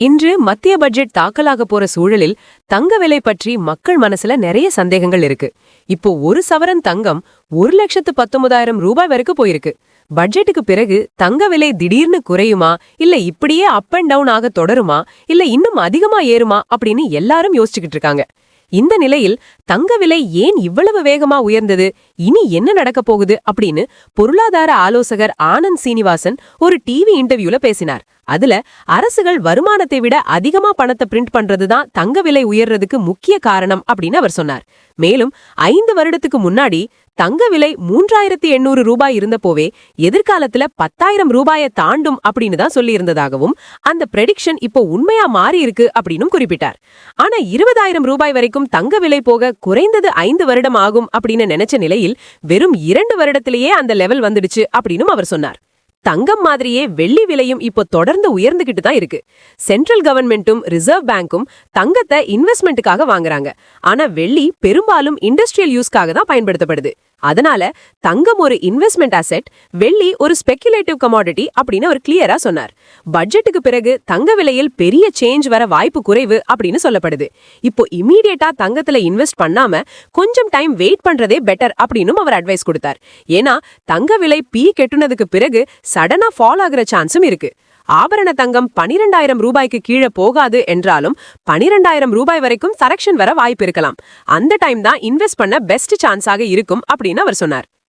இன்று மத்திய பட்ஜெட் தாக்கலாக போற சூழலில் தங்க விலை பற்றி மக்கள் மனசுல நிறைய சந்தேகங்கள் இருக்கு. இப்போ ஒரு சவரன் தங்கம் ஒரு லட்சத்து பத்தொன்பதாயிரம் ரூபாய் வரைக்கும் போயிருக்கு. பட்ஜெட்டுக்கு பிறகு தங்க விலை திடீர்னு குறையுமா? இல்ல இப்படியே அப் அண்ட் டவுன் ஆக தொடருமா? இல்ல இன்னும் அதிகமா ஏறுமா? அப்படின்னு எல்லாரும் யோசிச்சுக்கிட்டு இருக்காங்க. இந்த நிலையில் தங்க விலை ஏன் இவ்வளவு வேகமா உயர்ந்தது? இனி என்ன நடக்க போகுது? அப்படின்னு பொருளாதார ஆலோசகர் ஆனந்த் சீனிவாசன் ஒரு டிவி இன்டர்வியூல பேசினார். அதுல அரசுகள் வருமானத்தை விட அதிகமா பணத்தை பிரிண்ட் பண்றதுதான் தங்க விலை உயர்றதுக்கு முக்கிய காரணம் அப்படின்னு அவர் சொன்னார். மேலும் ஐந்து வருடத்துக்கு முன்னாடி தங்க விலை மூன்றாயிரத்தி எண்ணூறு ரூபாய் இருந்தபோவே எதிர்காலத்துல பத்தாயிரம் ரூபாயை தாண்டும் அப்படின்னு தான் சொல்லியிருந்ததாகவும் அந்த ப்ரெடிக்ஷன் இப்போ உண்மையா மாறி இருக்கு அப்படின்னும் குறிப்பிட்டார். ஆனா இருபதாயிரம் ரூபாய் வரைக்கும் தங்க விலை போக குறைந்தது ஐந்து வருடம் ஆகும் அப்படின்னு நினைச்ச நிலையில் வெறும் இரண்டு வருடத்திலேயே அந்த லெவல் வந்துடுச்சு அப்படின்னும் அவர் சொன்னார். தங்கம் மாதிரியே வெள்ளி விலையும் இப்போ தொடர்ந்து உயர்ந்துகிட்டு தான் இருக்கு. சென்ட்ரல் கவர்மெண்ட்டும் ரிசர்வ் பேங்க்கும் தங்கத்தை இன்வெஸ்ட்மெண்ட்டுக்காக வாங்குறாங்க. ஆனா வெள்ளி பெரும்பாலும் இண்டஸ்ட்ரியல் யூஸ்க்காக தான் பயன்படுத்தப்படுது. அதனால தங்கம் ஒரு இன்வெஸ்ட்மெண்ட் அசெட் வெள்ளி ஒரு ஸ்பெக்குலேட்டிவ் கமாடிட்டி அப்படின்னு அவர் கிளியரா சொன்னார். பட்ஜெட்டுக்கு பிறகு தங்க விலையில் பெரிய சேஞ்ச் வர வாய்ப்பு குறைவு அப்படின்னு சொல்லப்படுது. இப்போ இமீடியட்டா தங்கத்துல இன்வெஸ்ட் பண்ணாம கொஞ்சம் டைம் வெயிட் பண்றதே பெட்டர் அப்படின்னும் அவர் அட்வைஸ் கொடுத்தார். ஏன்னா தங்க விலை பீ கெட்டுனதுக்கு பிறகு சடனா ஃபால் ஆகுற சான்ஸும் இருக்கு. ஆபரண தங்கம் பனிரெண்டாயிரம் ரூபாய்க்கு கீழே போகாது என்றாலும் பனிரெண்டாயிரம் ரூபாய் வரைக்கும் சரக்ஷன் வர வாய்ப்பு இருக்கலாம். அந்த டைம் தான் இன்வெஸ்ட் பண்ண பெஸ்ட் சான்ஸாக இருக்கும் அப்படின்னு அவர் சொன்னார்.